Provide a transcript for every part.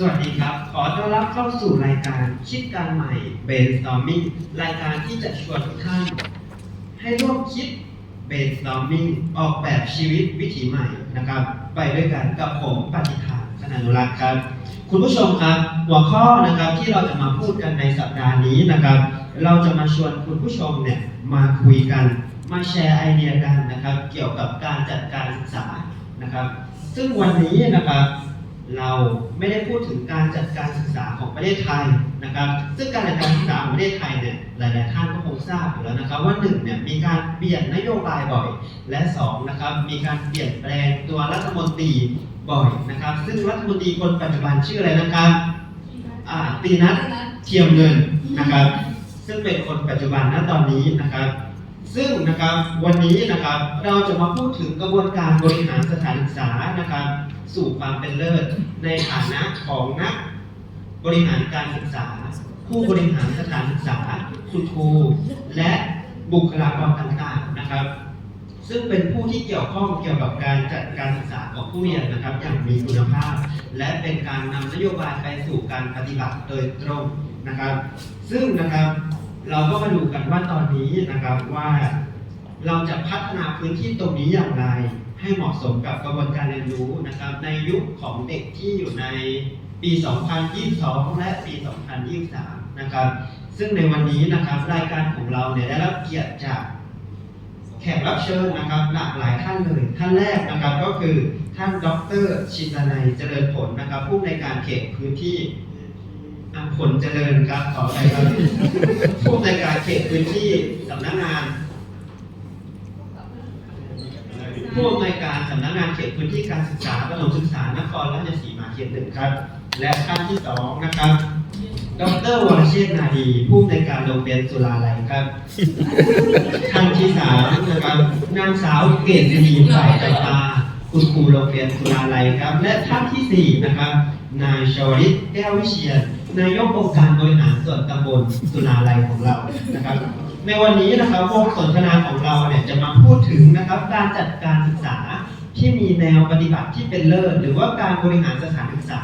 สวัสดีครับ ขอต้อนรับเข้าสู่รายการคิดการใหม่ Brainstorming รายการที่จะชวนทุกท่าน ให้ร่วมคิด Brainstorming ออกแบบชีวิตวิถีใหม่นะครับ ไปด้วยกันกับผมปฏิภาณธนานุรักษ์ครับ คุณผู้ชมครับ หัวข้อนะครับที่เราจะมาพูดกันในสัปดาห์นี้นะครับ เราจะมาชวนคุณผู้ชมเนี่ยมาคุยกัน มาแชร์ไอเดียกันนะครับ เกี่ยวกับการจัดการศึกษานะครับ ซึ่งวันนี้นะครับ เราไม่ได้พูดถึงการจัดการศึกษาของประเทศไทยนะครับ ซึ่งการจัดการศึกษาของประเทศไทยเนี่ยหลาย ๆ ท่านก็คงทราบอยู่แล้วนะครับ ว่าหนึ่งเนี่ยมีการเปลี่ยนนโยบายบ่อย และสองนะครับมีการเปลี่ยนแปลงตัวรัฐมนตรีบ่อยนะครับ ซึ่งรัฐมนตรีคนปัจจุบันชื่ออะไรนะครับอ่าตีนัทเทียมเงินนะครับ ซึ่งเป็นคนปัจจุบันณตอนนี้นะครับ ซึ่งนะครับวันนี้นะครับเราจะมาพูดถึงกระบวนการบริหารสถานศึกษานะครับ สู่ความเป็นเลิศ ในฐานะของนักบริหารการศึกษา ผู้บริหารสถานศึกษาคุณครูและบุคลากรต่างๆนะครับ ซึ่งเป็นผู้ที่เกี่ยวข้องเกี่ยวกับการจัดการศึกษาของผู้เรียนนะครับ อย่างมีคุณภาพ และเป็นการนำนโยบายไปสู่การปฏิบัติโดยตรงนะครับ ซึ่งนะครับ เราก็มาดูกันว่าตอนนี้นะครับว่าเราจะพัฒนาพื้นที่ตรงนี้อย่างไร ให้เหมาะสมกับกระบวนการเรียนรู้นะครับ ในยุคของเด็กที่อยู่ในปี 2022 และปี 2023 นะครับ ซึ่งในวันนี้นะครับรายการของเราเนี่ยได้รับเกียรติจากแขกรับเชิญนะครับหลากหลายท่านเลย ท่านแรกนะครับก็คือท่านดร ชินนัยเจริญผลนะครับผู้ในการเขตพื้นที่ อะผลเจริญครับขอไปครับผู้ในวยการเขตพื้นที่สำนักงาน ผู้อำนวยการสำนักงานเขตพื้นที่การศึกษาประถมศึกษานครราชสีมาเขตหนึ่งครับ และท่านที่สองนะครับ ดรวรเชษฐ์นาดี ผู้อำนวยการโรงเรียนสุราลัยครับ ท่านที่สามนะครับนางสาวเกษรีฝ่ายจัตาคุณครูโรงเรียนสุราลัยครับ และท่านที่สี่นะครับ นายชวริตแก้ววิเชียร นายกองค์การบริหารส่วนตำบลสุราลัยของเรานะครับ ในวันนี้นะครับวงสนทนาของเราเนี่ยจะมาพูดถึงนะครับการจัดการศึกษาที่มีแนวปฏิบัติที่เป็นเลิศหรือว่าการบริหารสถานศึกษา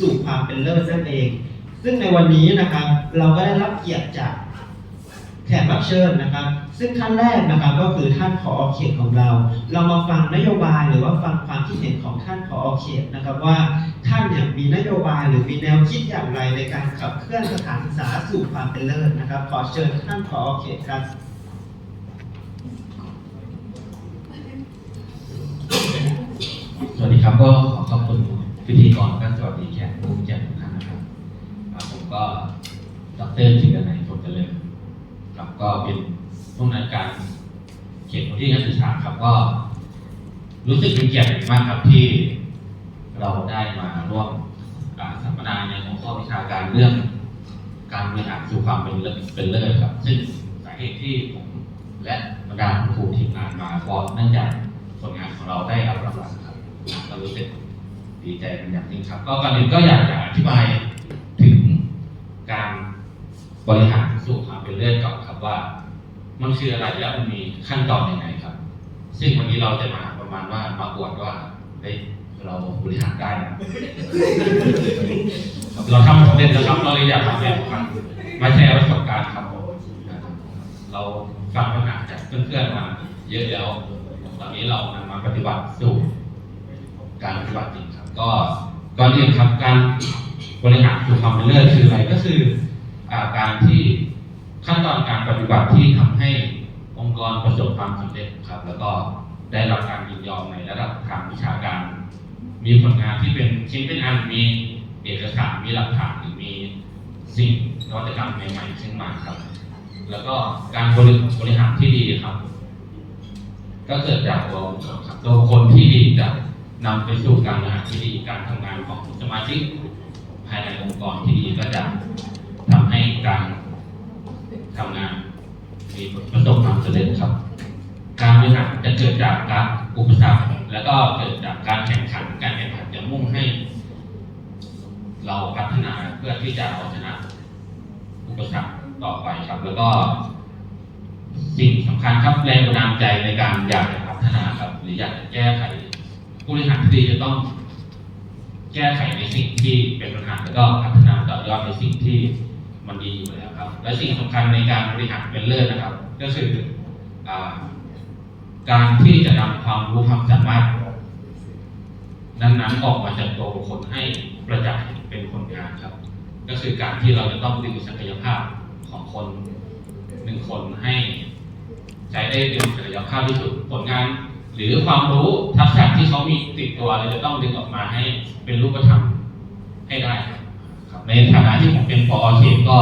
สู่ความเป็นเลิศนั่นเอง ซึ่งในวันนี้นะครับเราก็ได้รับเกียรติจากแขกรับเชิญนะครับ ซึ่งท่านแรกนะครับก็คือท่านผอเขตของเรา เรามาฟังนโยบายหรือว่าฟังความคิดเห็นของท่านผอเขตนะครับว่า ท่านเนี่ยมีนโยบายหรือมีแนวคิดอย่างไรในการขับเคลื่อนสถานศึกษาสู่ความเป็นเลิศนะครับ ขอเชิญท่านผอเขตครับสวัสดีครับก็ขอขอบคุณพิธีกรและสวัสดีแขกผู้มีเกียรติทุกท่านนะครับผมก็ดรจิรนัยผลเจริญครับก็เป็นผู้นวยการเขตพื้นที่การศึกษาครับก็ รู้สึกเป็นเกียรติมากครับที่ เราได้มาร่วมอ่าสัมมนาในหัวข้อวิชาการเรื่อง การบริหารสู่ความเป็นเลิศเป็นเลิศครับ ซึ่งสาเหตุที่ผมและบรรดาคุณครูทีมงานมาก็เนื่องจากผลงานของเราได้รับรางวัลครับก็รู้สึกดีใจเป็นอย่างยิ่งครับ ก็ก่อนอื่นก็อยากจะอธิบายถึงการบริหารสู่ความเป็นเลิศก่อนครับว่า มันคืออะไรและมันมีขั้นตอนยังไงครับ ซึ่งวันนี้เราจะมาประมาณว่ามาอวดว่าเฮ้ เราบริหารได้ครับเราทำสำเร็จแล้วครับเราเลยอยากทำแบบครับมาแชร์ประสบการณ์ครับผมนะครับเราฟังปัญหาจากเพื่อนๆมาเยอะแล้ว ตอนนี้เรานำมาปฏิบัติสู่การปฏิบัติจริงครับ ก็ก่อนอื่นครับการบริหารสู่ความเป็นเลิศคืออะไรก็คือการที่ขั้นตอนการปฏิบัติที่ทำให้องค์กรประสบความสำเร็จครับ แล้วก็ได้รับการยินยอมในระดับทางวิชาการ มีผลงานที่เป็นชิ้นเป็นอันมีเอกสารมีหลักฐานหรือมีสิ่งนวัตกรรมใหม่ๆขึ้นมาครับ แล้วก็การบริบริหารที่ดีครับ ก็เกิดจากตัวบุคคลครับตัวคคลที่ดีจะนำไปสู่การบริหารที่ดีการทำงานของสมาชิกภายในองค์กรที่ดีก็จะทำให้การทำงานมีประสบความสำเร็จครับ การบริหารจะเกิดจากการอุปสรรคแล้วก็เกิดจากการแข่งขัน การแข่งขันจะมุ่งให้ เราพัฒนาเพื่อที่จะเอาชนะ อุปสรรคต่อไปครับ แล้วก็สิ่งสำคัญครับแรงบันดาลใจในการอยากจะพัฒนาครับ หรืออยากจะแก้ไขผู้บริหารที่ดีจะต้องแก้ไขในสิ่งที่เป็นปัญหาแล้วก็พัฒนาต่อยอดในสิ่งที่มันดีอยู่แล้วครับ และสิ่งสำคัญในการบริหารเป็นเลิศนะครับ ก็คืออา การที่จะนำความรู้ความสามารถนั้นๆออกมาจากตัวบุคคลให้ประจักษ์เป็นผลงานครับ ก็คือการที่เราจะต้องดึงศักยภาพของคนหนึ่งคนให้ใช้ได้ดึงศักยภาพที่สุดผลงาน หรือความรู้ทักษะที่เขามีติดตัวเราจะต้องดึงออกมาให้เป็นรูปธรรมให้ได้ครับครับในฐานะที่ผมเป็นปอเขตก็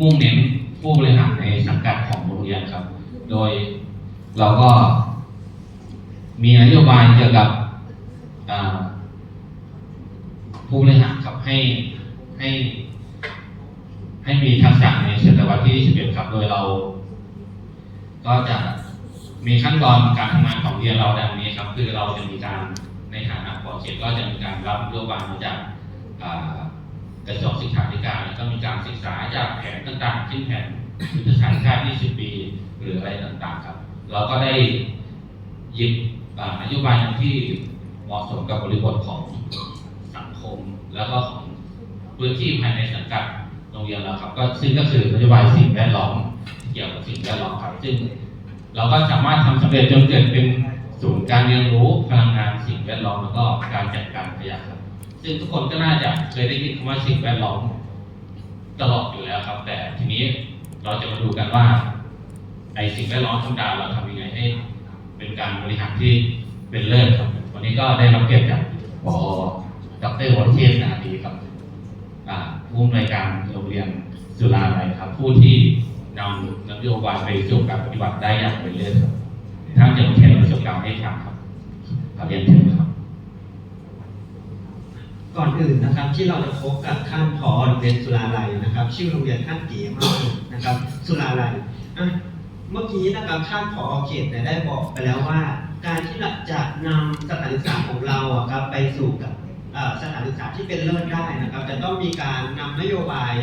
มุ่งเน้นผู้บริหารในสังกัดของโรงเรียนครับ โดย เราก็มีนโยบายเกี่ยวกับผู้บริหารครับให้ให้ให้มีทักษะในศตวรรษที่21ครับ โดยเรา ก็จะมีขั้นตอนการทำงานของเรียนเราดังนี้ครับ คือเราจะมีการในฐานะปอเขตก็จะมีการรับนโยบายมาจากกระทรวงศึกษาธิการแล้วก็มีการศึกษาจากแผนต่างๆเช่นแผนยุทธศาสตร์ชาติ 20 ปี หรืออะไรต่างๆครับ เราก็ได้หยิบอ่านโยบายที่เหมาะสมกับบริบทของสังคม แล้วก็ของพื้นที่ภายในสังกัดโรงเรียนเราครับ ก็ซึ่งก็คือนโยบายสิ่งแวดล้อมเกี่ยวกับสิ่งแวดล้อมครับซึ่ง เราก็สามารถทำสำเร็จจนเกิดเป็นศูนย์การเรียนรู้พลังงานสิ่งแวดล้อมแล้วก็การจัดการขยะครับ ซึ่งทุกคนก็น่าจะเคยได้ยินคำว่าสิ่งแวดล้อมตลอดอยู่แล้วครับ แต่ทีนี้เราจะมาดูกันว่า ไอสิ่งแวดล้อมธรรมดาวเราทำยังไงให้เป็นการบริหารที่เป็นเลิศครับ วันนี้ก็ได้รับเกียรติจากผอดรวรเทพนาดีครับผู้อำนวยการโรงเรียนสุราลัยครับ ผู้ที่นำนโยบายไปสู่การปฏิบัติได้อย่างเป็นเลิศครับท่านจะมาแชร์ประสบการณ์ให้ฟังครับขอเรียนเชิญครับ ก่อนอื่นนะครับที่เราจะพบกับท่านผอโรงเรียนสุราลัยนะครับ ชื่อโรงเรียนท่านเก๋มากนะครับสุราลัยอะ เมื่อกี้นะครับท่านผอเขตเนี่ยได้บอกไปแล้วว่า การที่เราจะนำสถานศึกษาของเราอะครับไปสู่กับสถานศึกษาที่เป็นเลิศได้นะครับ จะต้องมีการนำนโยบาย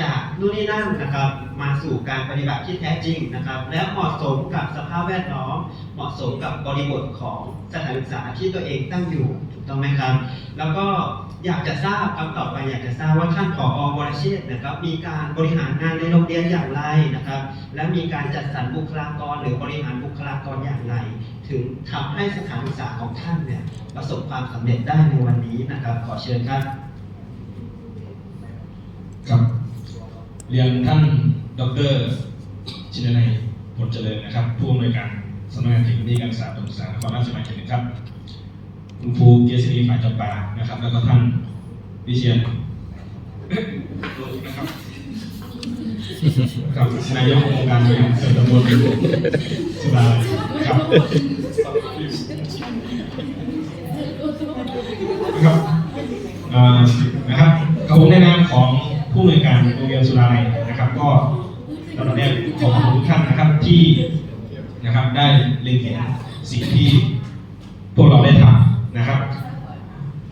จากนู่นนี่นั่นนะครับ มาสู่การปฏิบัติที่แท้จริงนะครับ และเหมาะสมกับสภาพแวดล้อม เหมาะสมกับบริบทของสถานศึกษาที่ตัวเองตั้งอยู่ ถูกต้องไหมครับ แล้วก็อยากจะทราบคำต่อไปอยากจะทราบว่าท่านผออวรเชษนะครับ มีการบริหารงานในโรงเรียนอย่างไรนะครับ และมีการจัดสรรบุคลากรหรือบริหารบุคลากรอย่างไร ถึงทำให้สถานศึกษาของท่านเนี่ยประสบความสำเร็จได้ในวันนี้นะครับ ขอเชิญครับครับเรียนท่านดรชินนัยผลเจริญนะครับ ผู้อำนวยการสำนักงานเทคโนโลยีการศึกษาประถมศึกษานครราชสีมาเขตครับ คุณครูเกียรติศรีฝ่ายจำปานะครับ แล้วก็ท่านวิเชียนนะครับกับนายกองค์การบริหารส่วนตำบลสุราษฎร์ครับนะครับนะครับกับผมในนามของผู้อำนวยการโรงเรียนสุราลัยนะครับ ก็ตอนแรกขอขอบคุณทุกท่านนะครับที่นะครับได้เล็งเห็นสิ่งที่พวกเราได้ทำ นะครับ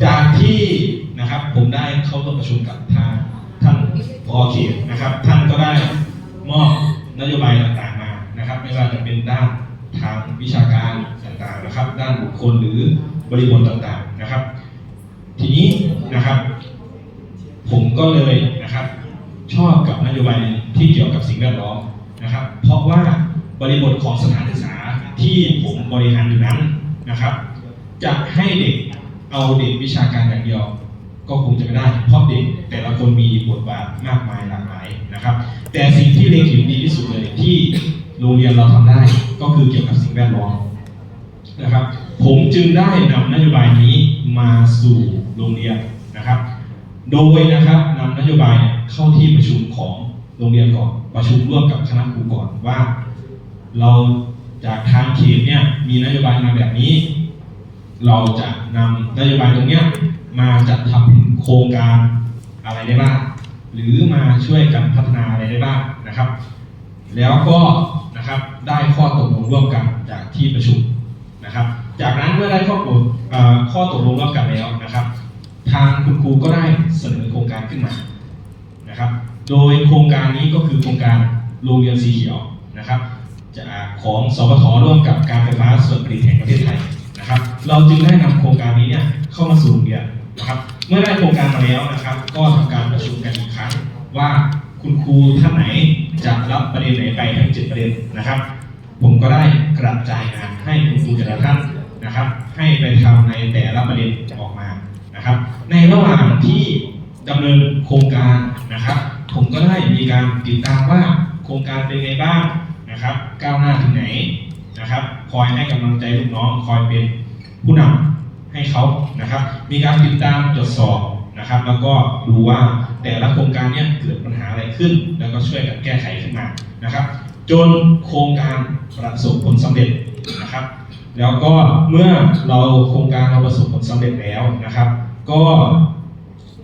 จากที่นะครับผมได้เข้าร่วมประชุมกับทางท่านพอเขตนะครับ ท่านก็ได้มอบนโยบายต่างๆมานะครับ ไม่ว่าจะเป็นด้านทางวิชาการต่างๆนะครับ ด้านบุคคลหรือบริบทต่างๆนะครับ ทีนี้นะครับ ผมก็เลยนะครับ ชอบกับนโยบายที่เกี่ยวกับสิ่งแวดล้อมนะครับ เพราะว่าบริบทของสถานศึกษาที่ผมบริหารอยู่นั้นนะครับ จะให้เด็กเอาเด็กวิชาการอย่างเดียว ก็คงจะไม่ได้ เพราะเด็กแต่ละคนมีบทบาทมากมายหลากหลายนะครับ แต่สิ่งที่เล็งเห็นดีที่สุดเลยที่โรงเรียนเราทำได้ ก็คือเกี่ยวกับสิ่งแวดล้อมนะครับ ผมจึงได้นำนโยบายนี้มาสู่โรงเรียนนะครับ โดยนะครับนำนโยบายเนี่ยเข้าที่ประชุมของโรงเรียนก่อนประชุมร่วมกับคณะครูก่อนว่า เราจากทางเขตเนี่ยมีนโยบายมาแบบนี้ เราจะนำนโยบายตรงเนี้ยมาจัดทำโครงการอะไรได้บ้างหรือมาช่วยกันพัฒนาอะไรได้บ้างนะครับ แล้วก็นะครับได้ข้อตกลงร่วมกันจากที่ประชุมนะครับ จากนั้นเมื่อได้ข้อตกลงข้อตกลงร่วมกันแล้วนะครับ ทางคุณครูก็ได้เสนอโครงการขึ้นมานะครับ โดยโครงการนี้ก็คือโครงการโรงเรียนสีเขียวนะครับ จากของสปทร่วมกับการไฟฟ้าส่วนผลิตแห่งประเทศไทย นะครับเราจึงได้นำโครงการนี้เนี่ยเข้ามาสู่เดียร์ครับเมื่อได้โครงการมาแล้วนะครับ ก็ทำการประชุมกันอีกครั้งว่าคุณครูท่านไหนจะรับประเด็นไหนไปทั้งเจ็ดประเด็นนะครับ ผมก็ได้กระจายงานให้คุณครูแต่ละท่านนะครับ ให้ไปทำในแต่ละประเด็นออกมานะครับ ในระหว่างที่ดำเนินโครงการนะครับ ผมก็ได้มีการติดตามว่าโครงการเป็นไงบ้างนะครับ ก้าวหน้าถึงไหน นะครับ คอยให้กำลังใจลูกน้อง คอยเป็นผู้นำให้เขานะครับ มีการติดตามตรวจสอบนะครับ แล้วก็ดูว่าแต่ละโครงการเนี่ยเกิดปัญหาอะไรขึ้น แล้วก็ช่วยกันแก้ไขขึ้นมานะครับ จนโครงการประสบผลสำเร็จนะครับ แล้วก็เมื่อเราโครงการเราประสบผลสำเร็จแล้วนะครับ ก็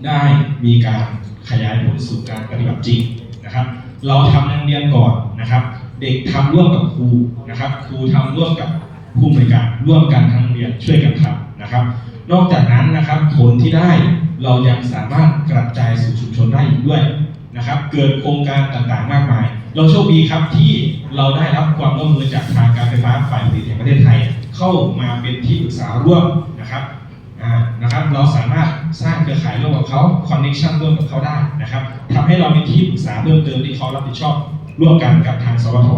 ได้มีการขยายผลสู่การปฏิบัติจริงนะครับ เราทำในโรงเรียนก่อนนะครับ เด็กทำร่วมกับครูนะครับ ครูทำร่วมกับผู้บริการร่วมกันทั้งเรียนช่วยกันทำนะครับ นอกจากนั้นนะครับผลที่ได้เรายังสามารถกระจายสู่ชุมชนได้อีกด้วยนะครับ เกิดโครงการต่างๆมากมาย เราโชคดีครับที่เราได้รับความร่วมมือจากทางการไฟฟ้าฝ่ายผลิตแห่งประเทศไทย เข้ามาเป็นที่ปรึกษาร่วมนะครับนะครับ เราสามารถสร้างเครือข่ายร่วมกับเขาคอนเนคชันร่วมกับเขาได้นะครับทำให้เรามีที่ปรึกษาเพิ่มเติมที่เขารับผิดชอบ ร่วมกันกับทางสวท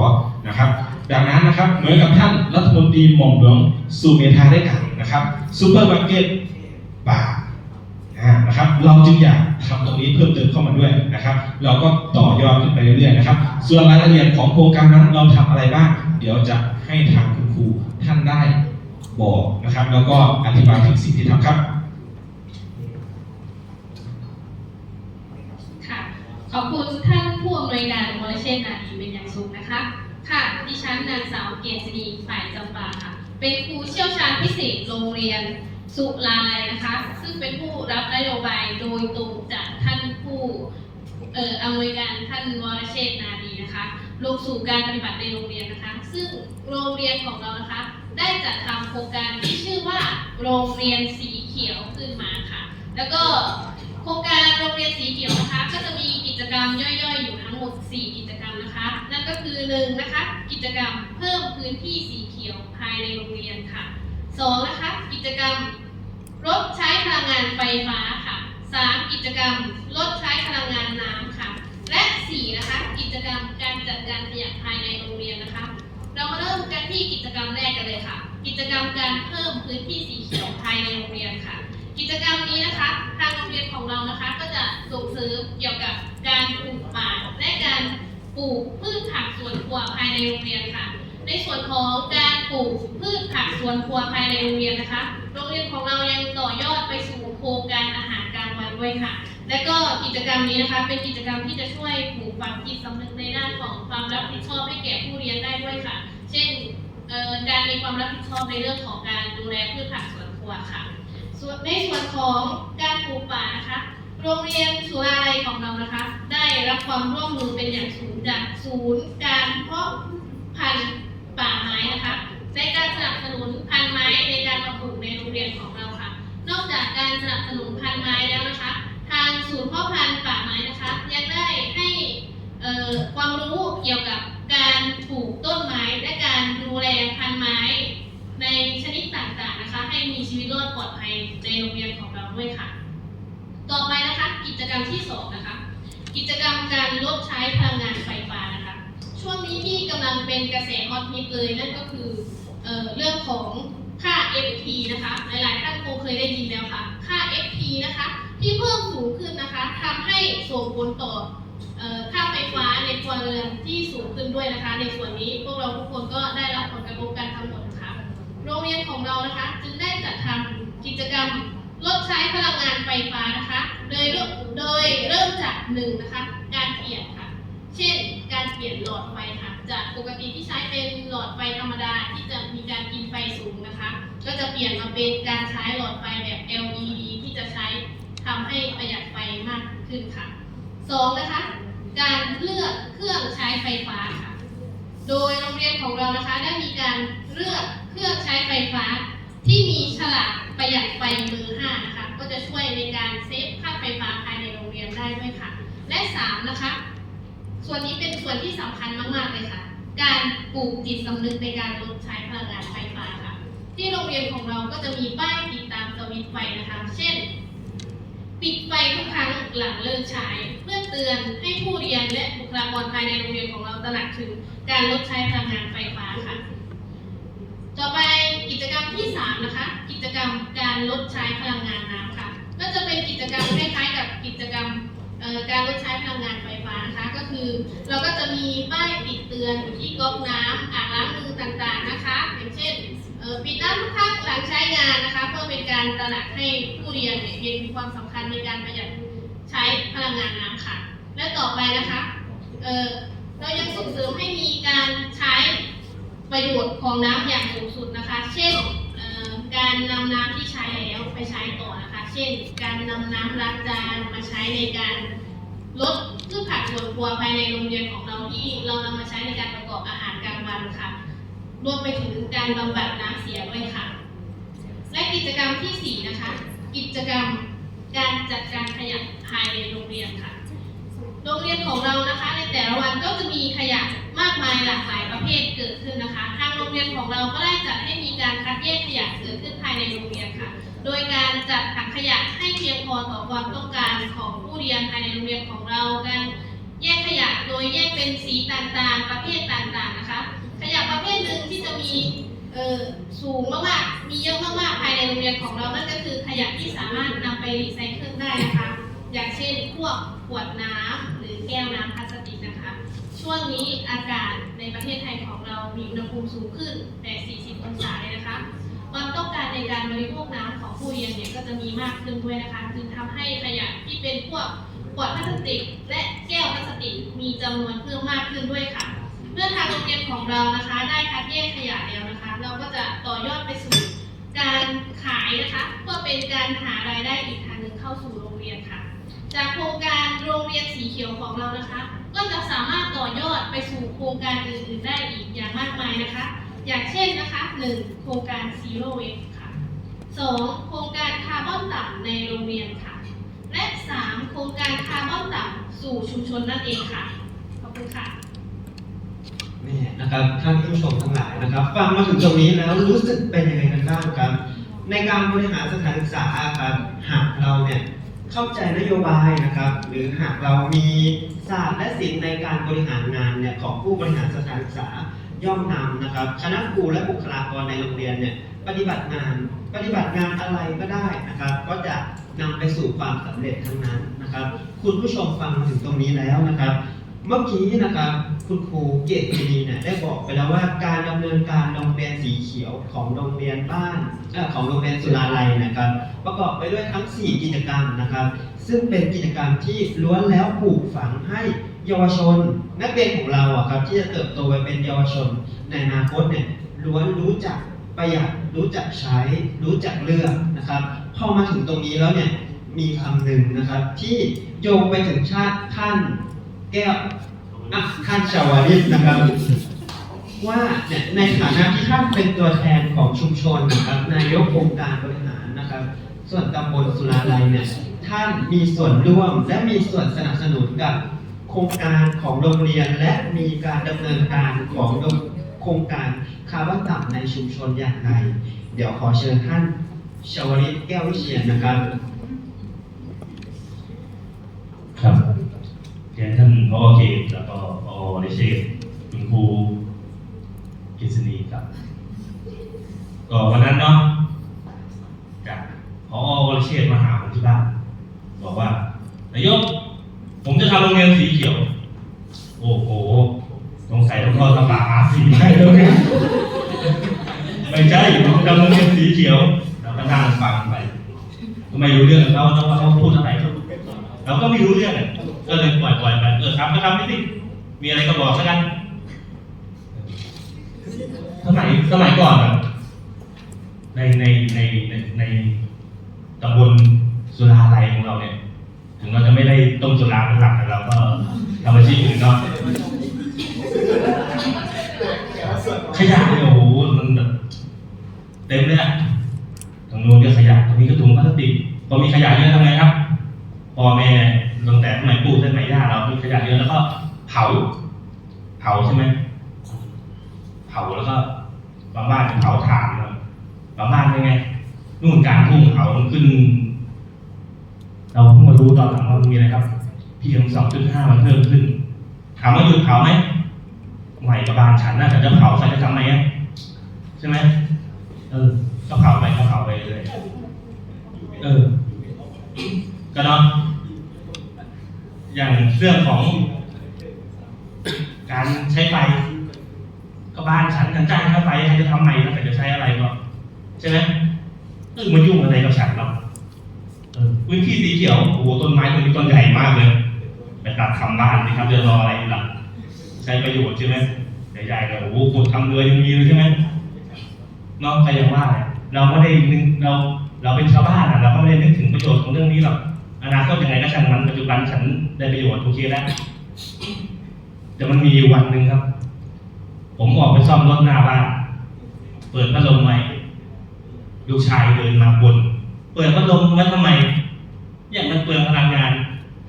นะครับ ดังนั้นนะครับเหมือนกับท่านรัฐมนตรีหม่อมหลวงสุเมธาได้กล่าวนะครับซูเปอร์มาร์เก็ตป่านะครับเราจึงอยากทำตรงนี้เพิ่มเติมเข้ามาด้วยนะครับ เราก็ต่อยอดขึ้นไปเรื่อยๆนะครับ ส่วนรายละเอียดของโครงการนั้นเราทำอะไรบ้าง เดี๋ยวจะให้ทางคุณครูท่านได้บอกนะครับ แล้วก็อธิบายถึงสิ่งที่ทำครับค่ะขอบคุณท่าน ผู้อำนวยการวรเชษนาดีเป็นอย่างสูงนะคะ ค่ะ ดิฉันนางสาวเกษรีฝ่ายจำปาค่ะ เป็นครูเชี่ยวชาญพิเศษโรงเรียนสุลาลัยนะคะ ซึ่งเป็นผู้รับนโยบายโดยตรงจากท่านผู้เอ่ออำนวยการท่านวรเชษนาดีนะคะ ลงสู่การปฏิบัติในโรงเรียนนะคะ ซึ่งโรงเรียนของเรานะคะ ได้จัดทำโครงการที่ชื่อว่าโรงเรียนสีเขียวขึ้นมาค่ะ แล้วก็ ครงการโรงเรียนสีเขียวนะคะ ก็จะมีกิจกรรมย่อยๆ อยู่ทั้งหมด 4 กิจกรรมนะคะ นั่นก็คือ1นะคะ กิจกรรมเพิ่มพื้นที่สีเขียวภายในโรงเรียนค่ะ 2 นะคะ กิจกรรมลดใช้พลังงานไฟฟ้าค่ะ 3 กิจกรรมลดใช้พลังงานน้ำค่ะ และ 4 นะคะ กิจกรรมการจัดการขยะภายในโรงเรียนนะคะ เรามาเริ่มกันที่กิจกรรมแรกกันเลยค่ะ กิจกรรมการเพิ่มพื้นที่สีเขียวภายในโรงเรียนค่ะ กิจกรรมนี้นะคะางโรงเรียนของเรานะคะ ก็จะส่งเสริมเกี่ยวกับการปลูกป่าและการปลูกพืชผักสวนครัวภายในโรงเรียนค่ะ ในส่วนของการปลูกพืชผักสวนครัวภายในโรงเรียนนะคะ โรงเรียนของเรายังต่อยอดไปสู่โครงการอาหารกลางวันด้วยค่ะ และก็กิจกรรมนี้นะคะเป็นกิจกรรมที่จะช่วยปลูกฝังจิตสำนึกในด้านของความรับผิดชอบให้แก่ผู้เรียนได้ด้วยค่ะ เช่นการมีความรับผิดชอบในเรื่องของการดูแลพืชผักสวนครัวค่ะ ส่วนในส่วนของการปลูกป่านะคะ โรงเรียนสุราลัยของเรานะคะ ได้รับความร่วมมือเป็นอย่างสูงจากศูนย์การเพาะพันธุ์ป่าไม้นะคะในการสนับสนุนพันธุ์ไม้ในการมาปลูกในโรงเรียนของเราค่ะ นอกจากการสนับสนุนพันธุ์ไม้แล้วนะคะ ทางศูนย์เพาะพันธุ์ป่าไม้นะคะ ยังได้ให้ความรู้เกี่ยวกับการปลูกต้นไม้และการดูแลพันธุ์ไม้ ชนิดต่างๆนะคะ ให้มีชีวิตรอดปลอดภัยในโรงเรียนของเราด้วยค่ะ ต่อไปนะคะกิจกรรมที่สองนะคะกิจกรรมการลดใช้พลังงานไฟฟ้านะคะ ช่วงนี้ที่กำลังเป็นกระแสฮอตฮิตเลยนั่นก็คือเออเรื่องของค่า FT นะคะ หลายๆท่านคงเคยได้ยินแล้วค่ะ ค่า FT นะคะ ที่เพิ่มสูงขึ้นนะคะทำให้ส่งผลต่อค่าไฟฟ้าในครัวเรือนที่สูงขึ้นด้วยนะคะ ในส่วนนี้พวกเราทุกคนก็ได้รับผลกระทบกัน โรงเรียนของเรานะคะ จึงได้จัดทำกิจกรรมลดใช้พลังงานไฟฟ้านะคะ โดยเริ่มโดยเริ่มจากหนึ่งนะคะ การเปลี่ยนค่ะ เช่น การเปลี่ยนหลอดไฟค่ะ จากปกติที่ใช้เป็นหลอดไฟธรรมดาที่จะมีการกินไฟสูงนะคะ ก็จะเปลี่ยนมาเป็นการใช้หลอดไฟแบบ LED ที่จะใช้ทำให้ประหยัดไฟมากขึ้นค่ะสองนะคะ การเลือกเครื่องใช้ไฟฟ้าค่ะ โดยโรงเรียนของเรานะคะได้มีการเลือก เครื่องใช้ไฟฟ้า ที่มีฉลากประหยัดไฟเบอร์5นะคะก็จะช่วยในการเซฟค่าไฟฟ้าภายในโรงเรียนได้ด้วยค่ะ และ3นะคะส่วนนี้เป็นส่วนที่สำคัญมากๆเลยค่ะ การปลูกจิตสำนึกในการลดใช้พลังงานไฟฟ้าค่ะ ที่โรงเรียนของเราก็จะมีป้ายติดตามสวิตไฟนะคะ เช่น ปิดไฟทุกครั้งหลังเลิกใช้เพื่อเตือนให้ผู้เรียนและบุคลากรภายในโรงเรียนของเราตระหนักถึงการลดใช้พลังงานไฟฟ้าค่ะ ต่อไปกิจกรรมที่สามนะคะ กิจกรรมการลดใช้พลังงานน้ำค่ะ ก็จะเป็นกิจกรรมคล้ายๆกับกิจกรรมการลดใช้พลังงานไฟฟ้านะคะ ก็คือเราก็จะมีป้ายติดเตือนอยู่ที่ก๊อกน้ำอ่างล้างมือต่างๆนะคะ อย่างเช่นเอ่อปิดน้ำทุกครั้งหลังใช้งานนะคะ เพื่อเป็นการตระหนักให้ผู้เรียนเนี่ยเห็นความสำคัญในการประหยัดใช้พลังงานน้ำค่ะ และต่อไปนะคะเเรายังส่งเสริมให้มีการใช้ ประโยชน์ของน้ำอย่างสูงสุดนะคะ เช่นการนำน้ำที่ใช้แล้วไปใช้ต่อนะคะ เช่น การนำน้ำล้างจานมาใช้ในการลดพืชผักสวนครัวภายในโรงเรียนของเราที่เรานำมาใช้ในการประกอบอาหารกลางวันค่ะ รวมไปถึงการบำบัดน้ำเสียด้วยค่ะ และกิจกรรมที่สี่นะคะ กิจกรรมการจัดการขยะภายในโรงเรียนค่ะ โรงเรียนของเรานะคะ ในแต่ละวันก็จะมีขยะมากมายหลากหลาย ประเภทเกิดขึ้นนะคะ ทางโรงเรียนของเราก็ได้จัดให้มีการคัดแยกขยะเกิดขึ้นภายในโรงเรียนค่ะ โดยการจัดถังขยะให้เพียงพอต่อความต้องการของผู้เรียนภายในโรงเรียนของเรา การแยกขยะโดยแยกเป็นสีต่างๆ ประเภทต่างๆนะคะ ขยะประเภทหนึ่งที่จะมีสูงมากๆ มีเยอะมากๆ ภายในโรงเรียนของเรา นั่นก็คือขยะที่สามารถนำไปรีไซเคิลได้นะคะ อย่างเช่นพวกขวดน้ำหรือแก้วน้ำพลาสติกนะคะ ช่วงนี้อากาศ ประเทศไทยของเรามีอุณหภูมิสูงขึ้นแต่ 40 องศาเลยนะคะ ความต้องการในการบริโภคน้ำของผู้เรียนเนี่ยก็จะมีมากขึ้นด้วยนะคะ จึงทำให้ขยะที่เป็นพวกขวดพลาสติก และแก้วพลาสติกมีจำนวนเพิ่มมากขึ้นด้วยค่ะ เมื่อทางโรงเรียนของเรานะคะ ได้คัดแยกขยะแล้วนะคะ เราก็จะต่อยอดไปสู่การขายนะคะเพื่อเป็นการหารายได้อีกทางหนึ่งเข้าสู่โรงเรียนค่ะ จากโครงการโรงเรียนสีเขียวของเรานะคะ ก็จะสามารถต่อยอดไปสู่โครงการอื่นๆได้อีกอย่างมากมายนะคะ อย่างเช่นนะคะ 1. โครงการ Zero Waste ค่ะ 2. โครงการคาร์บอนต่ำในโรงเรียนค่ะ และ 3. โครงการคาร์บอนต่ำสู่ชุมชนนั่นเองค่ะ ขอบคุณค่ะแม่นะครับท่านผู้ชมทั้งหลายนะครับ ฟังมาถึงตรงนี้แล้วรู้สึกเป็นยังไงกันบ้างครับ ในการบริหารสถานศึกษาครับหากเราเนี่ยเข้าใจนโยบายนะครับ หรือหากเรามี ศาสตร์และศิลป์ในการบริหารงานเนี่ยของผู้บริหารสถานศึกษาย่อมนำนะครับคณะครูและบุคลากรในโรงเรียนเนี่ยปฏิบัติงานปฏิบัติงานอะไรก็ได้นะครับ ก็จะนำไปสู่ความสำเร็จทั้งนั้นนะครับ คุณผู้ชมฟังมาถึงตรงนี้แล้วนะครับ เมื่อกี้นะครับคุณครูเกตมีเนี่ยได้บอกไปแล้วว่าการดำเนินการโรงเรียนสีเขียวของโรงเรียนบ้านอของโรงเรียนสุราลัยนะครับ ประกอบไปด้วยทั้ง 4 กิจกรรมนะครับ ซึ่งเป็นกิจกรรมที่ล้วนแล้วปลูกฝังให้เยาวชน นักเรียนของเราอะครับที่จะเติบโตไปเป็นเยาวชนในอนาคตเนี่ยล้วนรู้จักประหยัดรู้จักใช้รู้จักเลือกนะครับพอมาถึงตรงนี้แล้วเนี่ยมีคำหนึ่งนะครับ ที่โยงไปถึงชาติท่าน แก้วอะท่านชาวาริสนะครับ ว่าเนี่ยในฐานะที่ท่านเป็นตัวแทนของชุมชนนะครับนายกองค์การบริหารนะครับ ส่วนตำบลสุราลัยเนี่ยท่านมีส่วนร่วมและมีส่วนสนับสนุนกับโครงการของโรงเรียนและมีการดำเนินการของโครงการคาร์บอนต่ำในชุมชนอย่างไร เดี๋ยวขอเชิญท่านชาวริตแก้ววิเชียนนะครับ เรียนท่านพอเขตแล้วก็พอเดเชษคุณครูกฤษณีครับ ก็วันนั้นเนาะจากพอวรเชษมาหาผมที่บ้าน บอกว่านายก ผมจะทำโรงเรียนสีเขียว โอ้โหสงสัยต้องเข้าตำราหาสีได้แล้วเนี่ยไม่ใช่ผมทำโรงเรียนสีเขียวเราก็นั่งฟังไปก็ไม่รู้เรื่องเขานะว่าเขาพูดอะไรเขาเราก็ไม่รู้เรื่อง ก็เลยปล่อยปล่อยๆไปเออทำก็ทำไม่สิ มีอะไรก็บอกสักกันสมัยสมัยก่อนแบบในในในในในตำบลสุราลัยของเราเนี่ย ถึงเราจะไม่ได้ต้มสุราเป็นหลักแต่เราก็ทำอาชีพอื่นเนาะขยะเนี่ยโอ้โหมันแบบเต็มเลยอะตรงนู้นก็ขยะตรงนี้ก็ถุงพลาสติกพอมีขยะเยอะทำไงครับ พ่อแม่ตั้งแต่สมัยปู่สมัยย่าเรามีขยะเยอะแล้วก็เผา เผาใช่ไหมเผาแล้วก็บางบ้านเผาถ่านนะบางบ้านเป็นไงนู่นกลางทุ่งเผาขึ้นเตาเพิ่มมาดูตอนหลังว่ามันมีอะไรครับ PM 2.5มันเพิ่มขึ้นถามว่าหยุดเผาไหมไหวกับบานฉันน่าจะจะเผาใครจะทำไมใช่ไหมเออก็เผาไปก็เผาไปเลย เออ ก็เนาะอย่างเรื่องของ การใช้ไฟก็บ้านฉันฉันจ้างค่าไฟใครจะทำไมแล้วใครจะใช้อะไรก็ใช่ไหมเออมายุ่งอะไรกับฉันเนาะเอพื้นที่สีเขียวโอ้โหต้นไม้ต้นนี้ต้นใหญ่มากเลยไปตัดทำบ้านสิครับจะรออะไรล่ะใช้ประโยชน์ใช่ไหมใหญ่ๆเลยโอ้โหขุดทำเรือยังมีเลยใช่ไหมเนอกใครยังว่าเลยเราไม่ได้นึกเรา เราเป็นชาวบ้านอะเราก็ไม่ได้นึกถึงประโยชน์ของเรื่องนี้หรอก อนาคตยังไงก็ช่างมันปัจจุบันฉันได้ประโยชน์โอเคแล้วแต่มันมีวันหนึ่งครับ ผมออกไปซ่อมรถหน้าบ้านเปิดพัดลมไว้ลูกชายเดินมาบน เปิดพัดลมไว้ทำไม อย่างมันเปลืองพลังงาน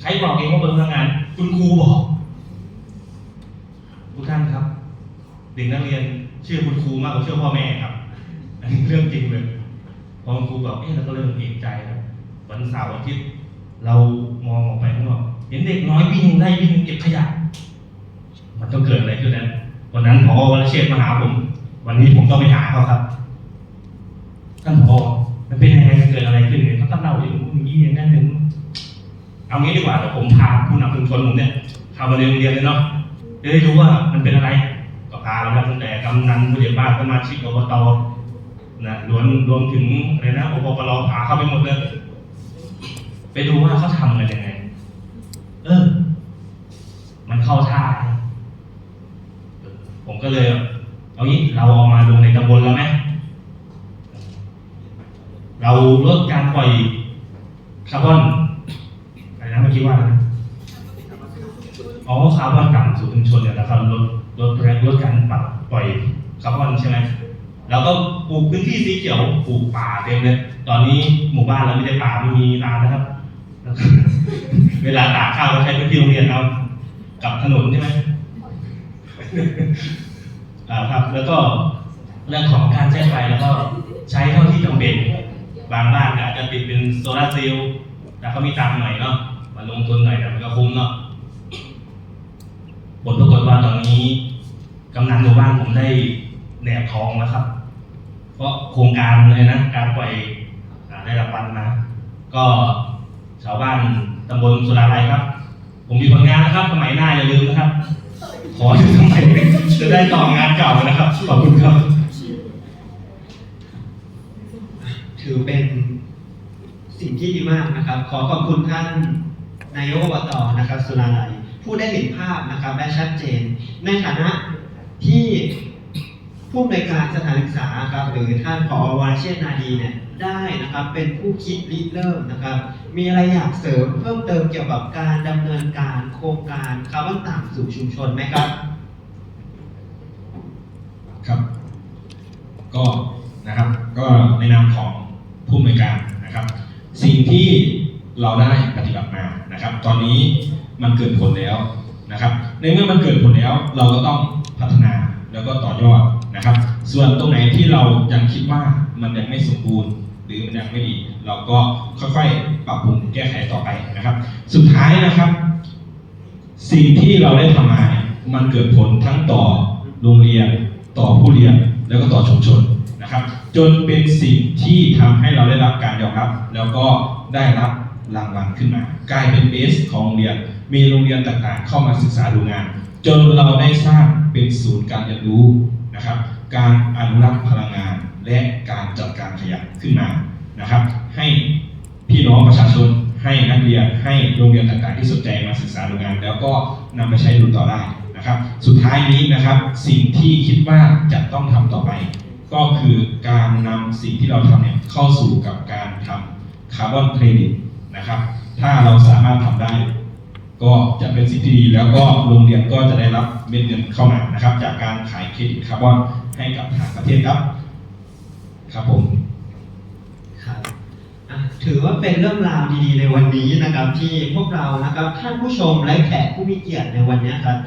ใครบอกเองว่าเปลืองพลังงาน คุณครูบอกทุกท่านครับ เด็กนักเรียนเชื่อคุณครูมากกว่าเชื่อพ่อแม่ครับ อันนี้เรื่องจริงเลยพอคุณครูบอกเอ๊ะเราก็เริ่มเอกใจแล้ววันเสาร์อาทิตย์ เรามองออกไปข้างนอกเห็นเด็กน้อยวิ่งไล่วิ่งเก็บขยะ มันต้องเกิดอะไรขึ้นนะวันนั้นพอวรเชษมาหาผม วันนี้ผมต้องไปหาเขาครับท่านพอมันเป็นยังไงเกิดอะไรขึ้นเนี่ยเขาก็เล่าอย่างนู้นอย่างนี้อย่างนั้นอย่างนู้นเอางี้ดีกว่าเดี๋ยวผมพาผู้นำชุมชนผมเนี่ยเข้ามาในโรงเรียนเลยเนาะจะได้รู้ว่ามันเป็นอะไรก็พาเราครับตั้งแต่กำนันผู้ใหญ่บ้านสมาชิกอบตนะรวมรวมถึงอะไรนะอบปรพาเข้าไปหมดเลย ไปดูว่าเขาทำกันยังไง เออ มันเข้าท่า ผมก็เลย เอางี้เราเอามาลงในตำบลแล้วไหมเราลดการปล่อยคาร์บอนอะไรนะเมื่อกี้ว่าอะไรนะอ๋อคาร์บอนต่ำสู่ชุมชนเนี่ยนะครับลดลดแรงลดการปรับปล่อยคาร์บอนใช่ไหมเราก็ปลูกพื้นที่สีเขียวปลูกป่าเต็มเลย ตอนนี้หมู่บ้านเราไม่ได้ป่าไม่มีนานะครับ เวลาตากข้าวก็ใช้พื้นที่โรงเรียนเอากับถนนใช่ไหมอ่าครับ แล้วก็เรื่องของการใช้ไฟแล้วก็ใช้เท่าที่จำเป็น บางบ้านอาจจะติดเป็นโซลาร์เซลล์แต่เขามีตังค์หน่อยเนาะมาลงทุนหน่อยแต่มันก็คุ้มเนาะผลปรากฏว่าตอนนี้กำนันหมู่บ้านผมได้แหนบทองแล้วครับ เพราะโครงการเลยนะ การปล่อยอ่าได้รางวัลมา ก็ ชาวบ้านตำบลสุราลัยครับ ผมมีผลงานนะครับ สมัยหน้าอย่าลืมนะครับ ขอสมัยจะได้ต่องานเก่านะครับขอบคุณครับ ถือเป็นสิ่งที่ดีมากนะครับ ขอขอบคุณท่านนายกอบตนะครับ สุราลัยผู้ได้เห็นภาพนะครับและชัดเจน ในฐานะที่ผู้อำนวยการสถานศึกษาครับหรือท่านผอวาเชษนาดีเนี่ย ได้นะครับ เป็นผู้คิดริเริ่มนะครับ มีอะไรอยากเสริมเพิ่มเติมเกี่ยวกับการดำเนินการโครงการคาร์บอนต่ำสู่ชุมชนไหมครับ ครับ ก็นะครับก็ในนามของผู้อำนวยการนะครับ สิ่งที่เราได้ปฏิบัติมานะครับ ตอนนี้มันเกิดผลแล้วนะครับ ในเมื่อมันเกิดผลแล้วเราก็ต้องพัฒนาแล้วก็ต่อยอดนะครับ ส่วนตรงไหนที่เรายังคิดว่ามันยังไม่สมบูรณ์ หรือมันยังไม่ดี เราก็ค่อยๆ ปรับปรุงแก้ไขต่อไปนะครับ สุดท้ายนะครับ สิ่งที่เราได้ทำมาเนี่ยมันเกิดผลทั้งต่อโรงเรียนต่อผู้เรียนแล้วก็ต่อชุมชนนะครับ จนเป็นสิ่งที่ทำให้เราได้รับการยอมรับ แล้วก็ได้รับรางวัลขึ้นมา กลายเป็นเบสของโรงเรียน มีโรงเรียนต่างๆ เข้ามาศึกษาดูงาน จนเราได้สร้างเป็นศูนย์การเรียนรู้นะครับ การอนุรักษ์พลังงาน และการจัดการขยะขึ้นมานะครับ ให้พี่น้องประชาชนให้นักเรียนให้โรงเรียนต่างๆที่สนใจมาศึกษาดูงาน แล้วก็นำไปใช้ดูต่อได้นะครับ สุดท้ายนี้นะครับสิ่งที่คิดว่าจะต้องทำต่อไป ก็คือการนำสิ่งที่เราทำเนี่ยเข้าสู่กับการทำคาร์บอนเครดิตนะครับถ้าเราสามารถทำได้ ก็จะเป็นสิ่งที่ดีแล้วก็โรงเรียนก็จะได้รับเม็ดเงินเข้ามานะครับ จากการขายเครดิตคาร์บอนให้กับทางประเทศครับ ครับผมครับถือว่าเป็นเรื่องราวดีๆในวันนี้นะครับ ที่พวกเรานะครับท่านผู้ชมและแขกผู้มีเกียรติในวันนี้ครับ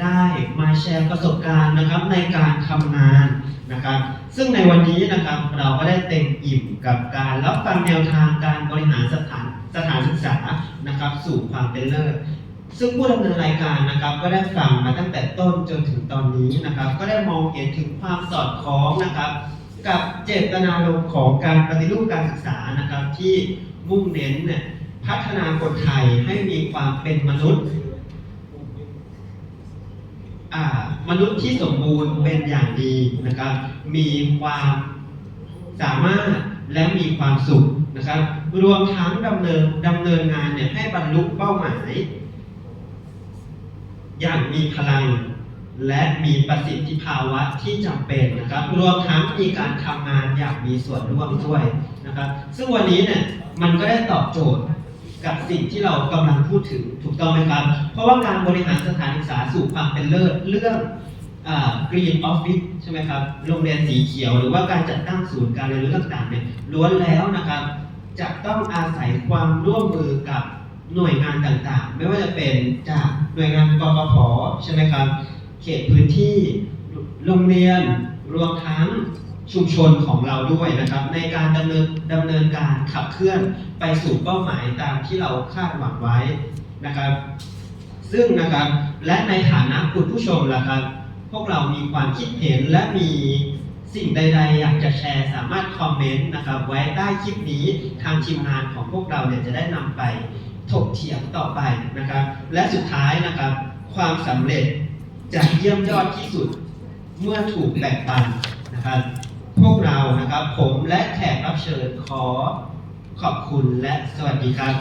ได้มาแชร์ประสบการณ์นะครับในการทำงานนะครับ ซึ่งในวันนี้นะครับเราก็ได้เต็มอิ่มกับการรับฟังแนวทางการบริหารสถานสถานศึกษานะครับ สู่ความเป็นเลิศซึ่งผู้ดำเนินรายการนะครับ ก็ได้ฟังมาตั้งแต่ต้นจนถึงตอนนี้นะครับ ก็ได้มองเห็นถึงความสอดคล้องนะครับ กับเจตนารมณ์ของการปฏิรูปการศึกษานะครับ ที่มุ่งเน้นเนี่ยพัฒนาคนไทยให้มีความเป็นมนุษย์มนุษย์ที่สมบูรณ์เป็นอย่างดีนะครับ มีความสามารถและมีความสุขนะครับ รวมทั้งดำเนินดำเนินงานเนี่ยให้บรรลุเป้าหมาย อย่างมีพลัง และมีประสิทธิภาวะที่จำเป็นนะครับ รวมทั้งมีการทำงานอย่างมีส่วนร่วมด้วยนะครับ ซึ่งวันนี้เนี่ยมันก็ได้ตอบโจทย์กับสิ่งที่เรากำลังพูดถึงถูกต้องไหมครับ เพราะว่าการบริหารสถานศึกษาสู่ความเป็นเลิศเรื่องกรีนออฟฟิศใช่ไหมครับ โรงเรียนสีเขียว หรือว่าการจัดตั้งศูนย์การเรียนรู้ต่างๆเนี่ยล้วนแล้วนะครับจะต้องอาศัยความร่วมมือกับหน่วยงานต่างๆ ไม่ว่าจะเป็นจากหน่วยงานกกพใช่ไหมครับ เขตพื้นที่โรงเรียนรวมทั้งชุมชนของเราด้วยนะครับ ในการดำเนินดำเนินการขับเคลื่อนไปสู่เป้าหมายตามที่เราคาดหวังไว้นะครับ ซึ่งนะครับและในฐานะคุณผู้ชมล่ะครับ พวกเรามีความคิดเห็นและมีสิ่งใด ๆ อยากจะแชร์สามารถคอมเมนต์นะครับ ไว้ใต้คลิปนี้ทางทีมงานของพวกเราเนี่ยจะได้นำไปถกเถียงต่อไปนะครับ และสุดท้ายนะครับ ความสำเร็จ จะเยี่ยมยอดที่สุดเมื่อถูกแบ่งปันนะครับ พวกเรานะครับผมและแขกรับเชิญขอขอบคุณและสวัสดีครับ